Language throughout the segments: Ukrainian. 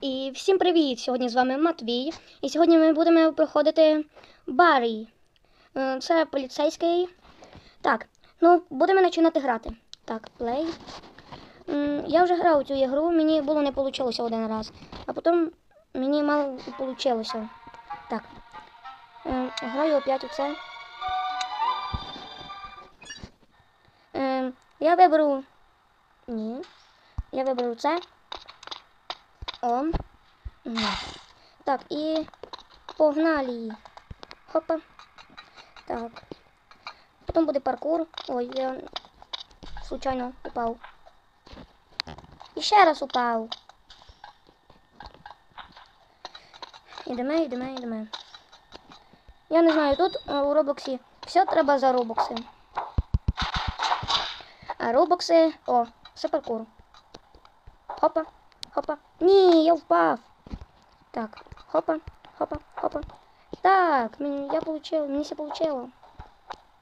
І всім привіт! Сьогодні з вами Матвій. І сьогодні ми будемо проходити Барі. Е, Це поліцейський. Так, ну будемо починати грати. Так, плей. Я вже грав у цю ігру, мені було не вийшло один раз. А потім мені мало вийшло. Так. Граю опять у це. Е, Я виберу. Ні. Я виберу це. О. Так, і погнали. Хопа. Так. Потім буде паркур. Ой, я случайно упав. І ще раз упав. Ідемо, ідемо, ідемо. Я не знаю, тут е, у Роблоксі все треба за робокси. А робокси. О, це паркур. Хопа, хопа. Ні, я впав. Так, хопа, хопа, хопа. Так, я получив, мені все получило.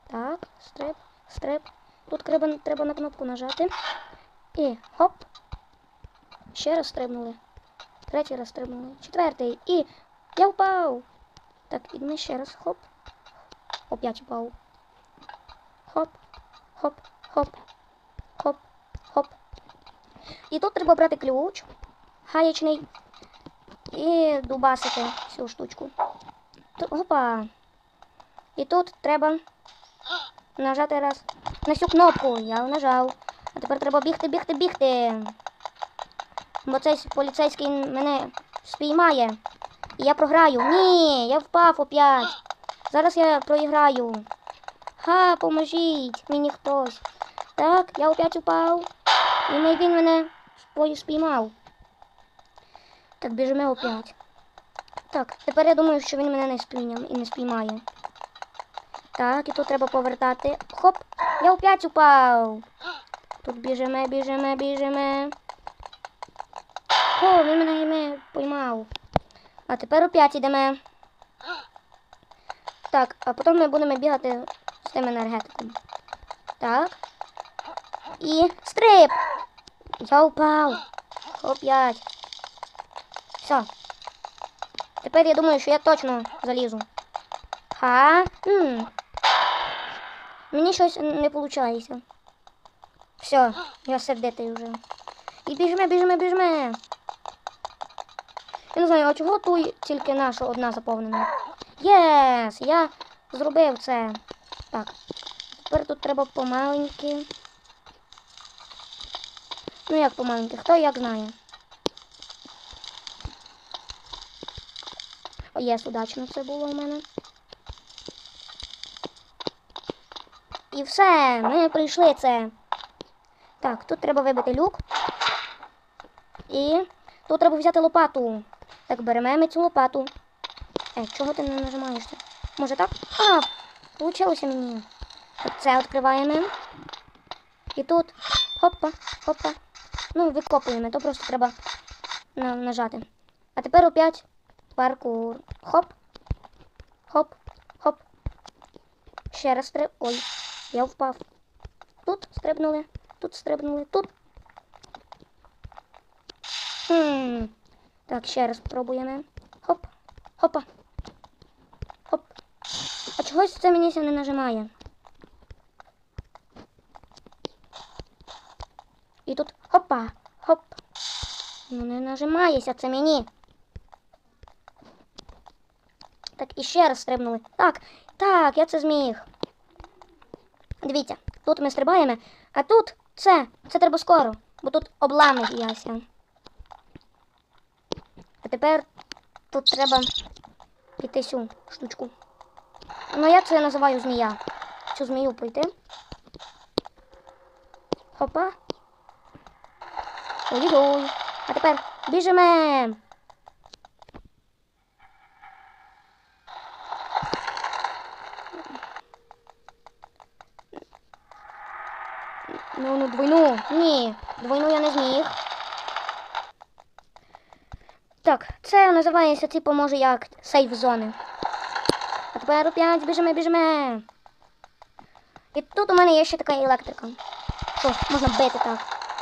Так, стрип, стрип. Тут треба, треба на кнопку нажати. І хоп. Ще раз стрибнули. Третій раз стрибнули. Четвертий. І я впав. Так, ідемо ще раз. Хоп. Опять впав. Хоп, хоп, хоп, хоп, хоп. І тут треба брати ключ гаячний і дубасити цю штучку. Ту- Опа. І тут треба нажати раз на цю кнопку. Я нажав. А тепер треба бігти, бігти, бігти. Бо цей поліцейський мене спіймає. І я програю. Ні, я впав опять. Зараз я проіграю. Ха, поможіть мені хтось. Так, я опять упав. І він мене спіймав. Так, біжимо опять. Так, тепер я думаю, що він мене не спійняв і не спіймає. Так, і тут треба повертати. Хоп! Я опять упав. Тут біжимо, біжимо, біжимо. О, він мене мене поймав. А тепер опять ідемо. Так, а потім ми будемо бігати з тим енергетиком. Так. І стрип! Я упав. Опять. Все. Тепер я думаю, що я точно залізу. Ха? М. Мені щось не виходить. Все, я сердитий вже. І біжимо, біжимо, біжимо. Я не знаю, а чого тут тільки наша одна заповнена? Єс! Я зробив це. Так. Тепер тут треба помаленьки. Ну як помаленьки, хто як знає. Єс, удачно це було у мене. І все, ми прийшли це. Так, тут треба вибити люк. І тут треба взяти лопату. Так, беремо ми цю лопату. Е, чого ти не нажимаєш? це? Може так? А, получилося мені. Так, це відкриваємо. І тут хопа, хопа. Ну, викопуємо, то просто треба нажати. А тепер опять паркур. Хоп. Хоп, хоп. Ще раз стриб. Ой, я впав. Тут стрибнули, тут стрибнули, тут. Хм. Так, ще раз спробуємо. Хоп, хопа. Хоп. А чогось це мені не нажимає. І тут хопа, хоп. Ну не нажимається це мені. Так, і ще раз стрибнули. Так, так, я це зміг. Дивіться, тут ми стрибаємо, а тут це, це треба скоро, бо тут облами яся. А тепер тут треба піти цю штучку. Ну я це називаю змія. Цю змію пройти. Хопа. Ой-ой. А тепер біжимо. Ну, ну, двойну. Ні, двойну я не зміг. Так, це називається, типу, може як сейф зони. А тепер опять біжимо, біжимо. І тут у мене є ще така електрика. Що, можна бити так.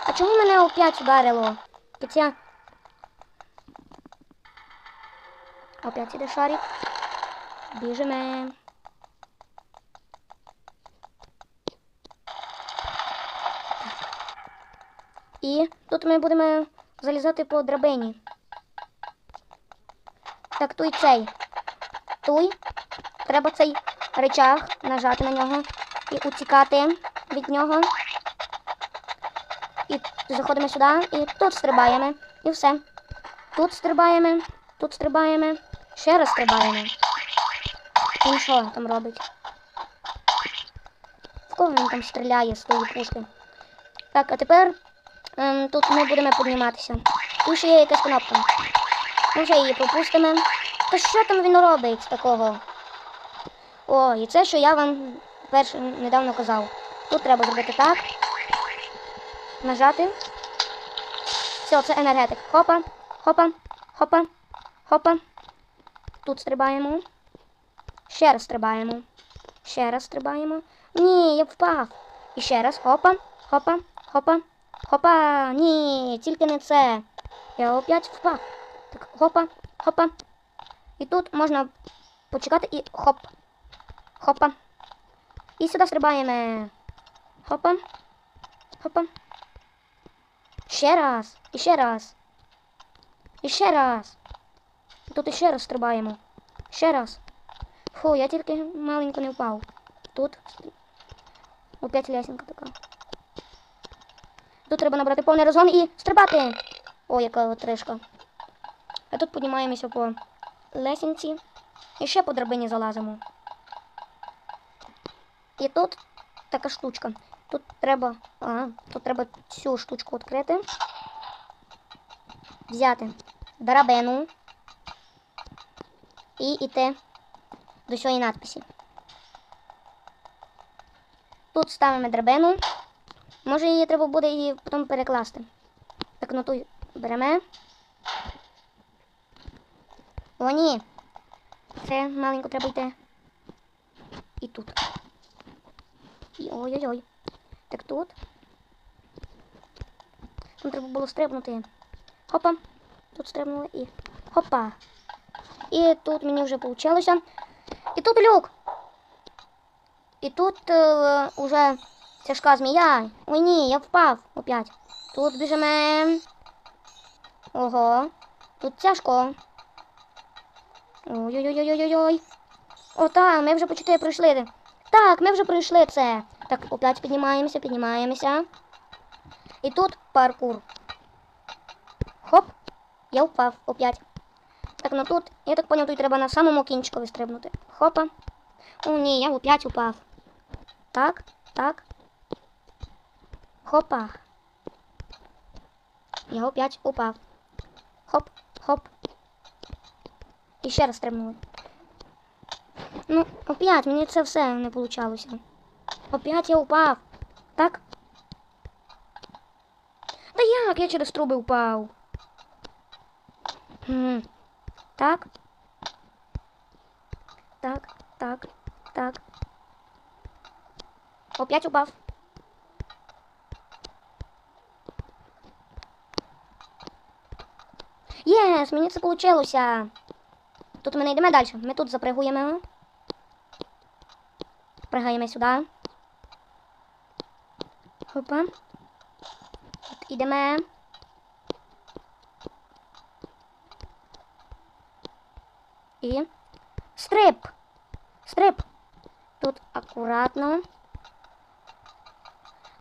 А чому мене опять ударило? Хоча Опять іде шарик. Біжимо. І тут ми будемо залізати по драбині. Так, туй цей. Туй. Треба цей речах нажати на нього і утікати від нього. І заходимо сюди і тут стрибаємо. І все. Тут стрибаємо, тут стрибаємо, ще раз стрибаємо. Він що там робить? В кого він там стріляє з тої пушки? Так, а тепер ем, тут ми будемо підніматися. Тут ще є якась кнопка. Ми вже її пропустимо. Та що там він робить такого? О, і це, що я вам перше недавно казав. Тут треба зробити так. Нажати. Все, це енергетик. Хопа, хопа, хопа, хопа. Тут стрибаємо. Ще раз стрибаємо. Ще раз стрибаємо. Ні, я впав. І ще раз. Хопа, хопа, хопа, хопа. Ні, тільки не це. Я опять впав. Так, хопа, хопа. І тут можна почекати і хоп. Хопа. І сюди стрибаємо. Хопа. Хопа. Ще раз. І ще раз. І ще раз. Тут іще раз стрибаємо. Ще раз. Фу, я тільки маленько не впав. Тут. Опять лесенка така. Тут треба набрати повний розгон і стрибати. О, яка тришка. А тут піднімаємося по лесенці. І ще по драбині залазимо. І тут така штучка. Тут треба. А, тут треба цю штучку відкрити. Взяти драбину і йти до цієї надписі. Тут ставимо драбину. Може її треба буде її потім перекласти. Так, ну ту беремо. О, ні. Це маленько треба йти. І тут. І ой-ой-ой. Так тут. Там треба було стрибнути. Хопа. Тут стрибнули і. Хопа. І тут мені вже вийшло. І тут люк. І тут е, уже тяжка змія. Ой ні, я впав опять. Тут біжимо. Ого. Тут тяжко. Ой-ой-ой-ой-ой-ой. О, так, ми вже по 4 пройшли. Так, ми вже пройшли це. Так, опять піднімаємося, піднімаємося. І тут паркур. Хоп. Я впав опять. Так, ну тут, я так поняв, тут треба на самому кінчику вистрибнути. Хопа. О, ні, я опять упав. Так, так. Хопа. Я опять упав. Хоп, хоп. І ще раз стрибнули. Ну, опять, мені це все не вийшло. Опять я упав. Так? Та як? Я через труби впав. Хм. Так. Так, так, так. Опять упав. Єс, мені це вийшло. Тут ми не йдемо далі. Ми тут запригуємо. Пригаємо сюди. Опа. Тут ідемо. І стрип. Стрип. Тут акуратно.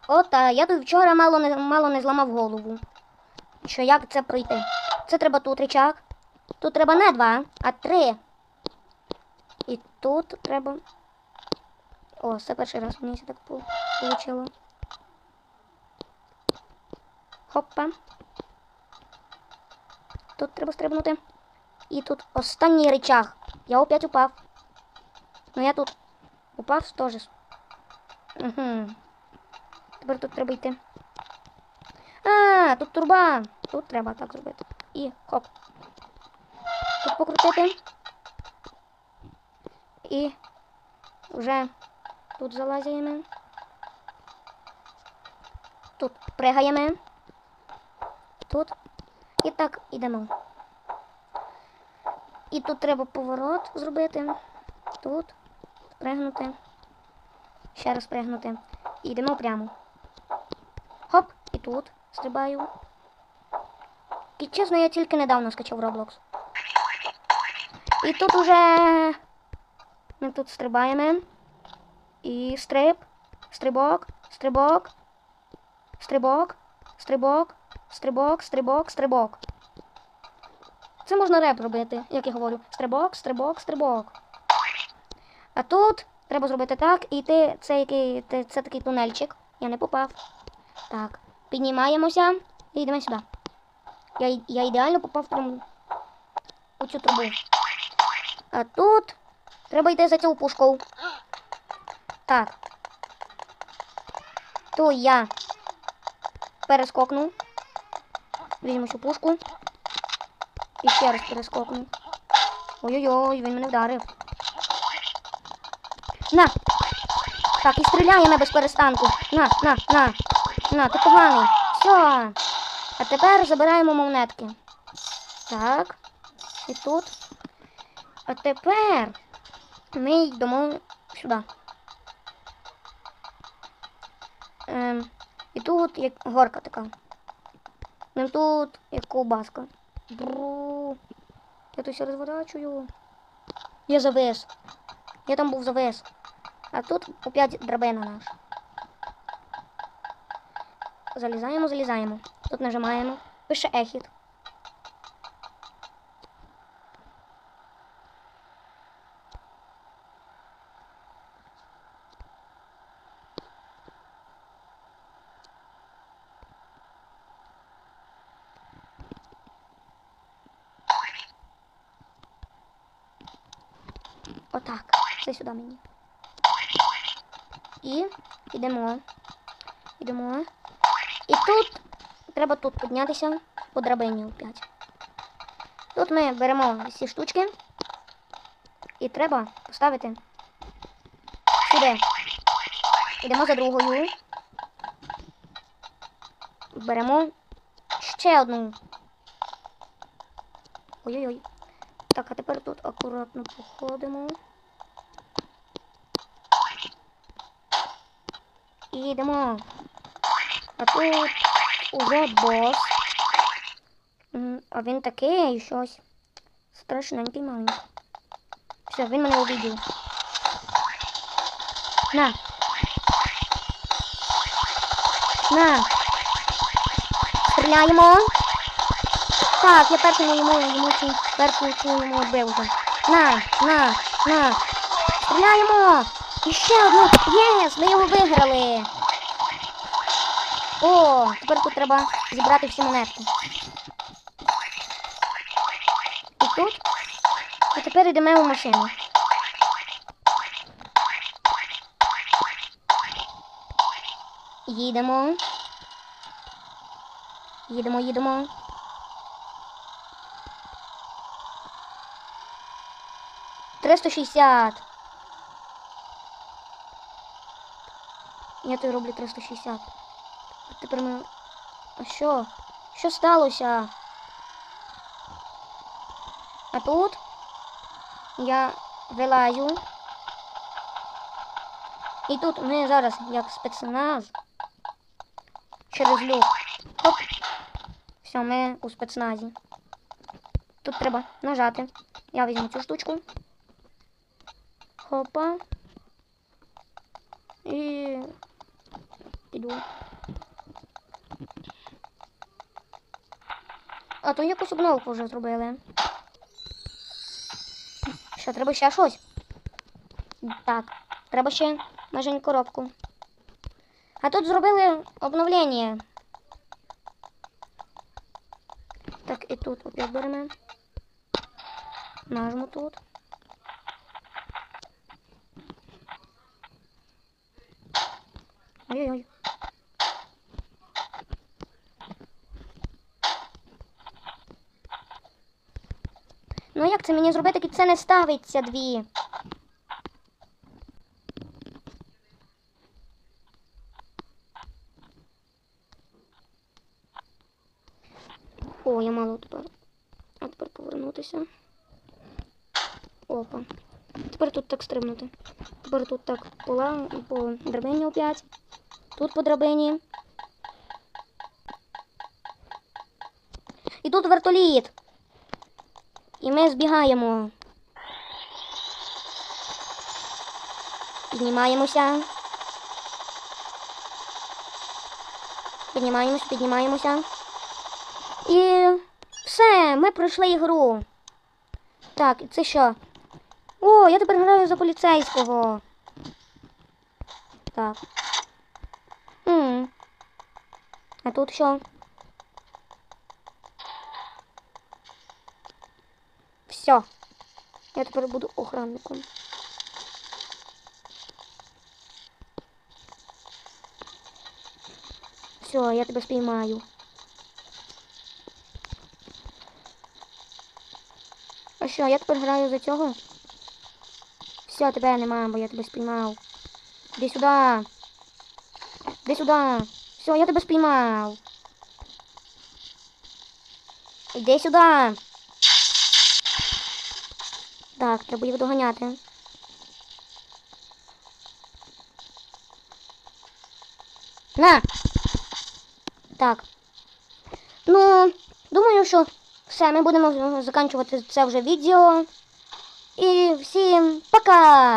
От, а я тут вчора мало не, мало не зламав голову. Що як це пройти? Це треба тут рычаг. Тут треба не два, а три. І тут треба. О, це перший раз мені це так вийшло. Хопа. Тут треба стрибнути. І тут останній рычаг. Я опять упав. Ну я тут упав теж. Угу. Тепер тут треба йти. А, тут турба. Тут треба так зробити. І хоп. Тут покрутити. І вже тут залазимо. Тут пригаємо. Тут. І так ідемо. І тут треба поворот зробити. Тут. Спригнути. Ще раз спригнути. І йдемо прямо. Хоп, і тут стрибаю. І чесно, я тільки недавно скачав Roblox. І тут уже ми тут стрибаємо. І стриб, стрибок, стрибок, стрибок, стрибок, стрибок, стрибок, стрибок. Це можна реп робити, як я говорю. Стрибок, стрибок, стрибок. А тут треба зробити так, і ти це який це такий тунельчик. Я не попав. Так. Піднімаємося і йдемо сюди. Я, я ідеально попав прямо у цю трубу. А тут треба йти за цю пушку. Так. То я перескокну. Візьму цю пушку. І ще раз перескокну. Ой-ой-ой, він мене вдарив. На! Так, і стріляємо без перестанку. На, на, на. На, ти поганий. Все. А тепер забираємо монетки. Так. І тут. А тепер ми йдемо сюди. Ем, і тут як горка така. Ну тут як ковбаска. Бру. Я тут все розворачую. Я завис. Я там був завис. А тут опять драбина наша. Залізаємо, залізаємо. Тут нажимаємо. Пише ехід. Отак. Це сюди мені. І йдемо. Йдемо. І тут треба тут піднятися по драбині опять. Тут ми беремо всі штучки. І треба поставити сюди. Йдемо за другою. Беремо ще одну. Ой-ой-ой. Так, а тепер тут акуратно походимо. І йдемо. А тут уже бос. А він такий щось. Страшненький маленький. Все, він мене увидів. На. На. Стріляємо. Так, я першому йому, йому цю першу цю йому вбив вже. На, на, на. Стріляємо. І ще одну. Єс, ми його виграли. О, тепер тут треба зібрати всі монетки. І тут. І тепер йдемо в машину. Їдемо. Їдемо, їдемо. Триста шістдесят. Я то роблю 360. Тепер ми. А що? Що сталося? А тут я вилазю. І тут ми зараз, як спецназ, через люк. Хоп. Все, ми у спецназі. Тут треба нажати. Я візьму цю штучку. Хопа. І піду. А то якусь обновку вже зробили. Що, треба ще щось? Так, треба ще нажень коробку. А тут зробили обновлення. Так, і тут опять беремо. Нажму тут. Ой-ой-ой. Ну як це мені зробити, як це не ставиться дві? О, я мало тепер. А тепер повернутися. Опа. Тепер тут так стрибнути. Тепер тут так по, ла... по драбині опять. Тут по драбині. І тут вертоліт. І ми збігаємо. Піднімаємося. Піднімаємося, піднімаємося. І все, ми пройшли ігру. Так, це що? О, я тепер граю за поліцейського. Так. м А тут що? Все. Я тепер буду охранником. Все, я тебе спіймаю. А що, я тепер граю за цього? Все, тебе нема, бо я тебе спіймав. Іди сюди. Іди сюди. Все, я тебе спіймав. Іди сюди. Так, треба їх доганяти. На! Так. Ну, думаю, що все, ми будемо закінчувати це вже відео. І всім пока!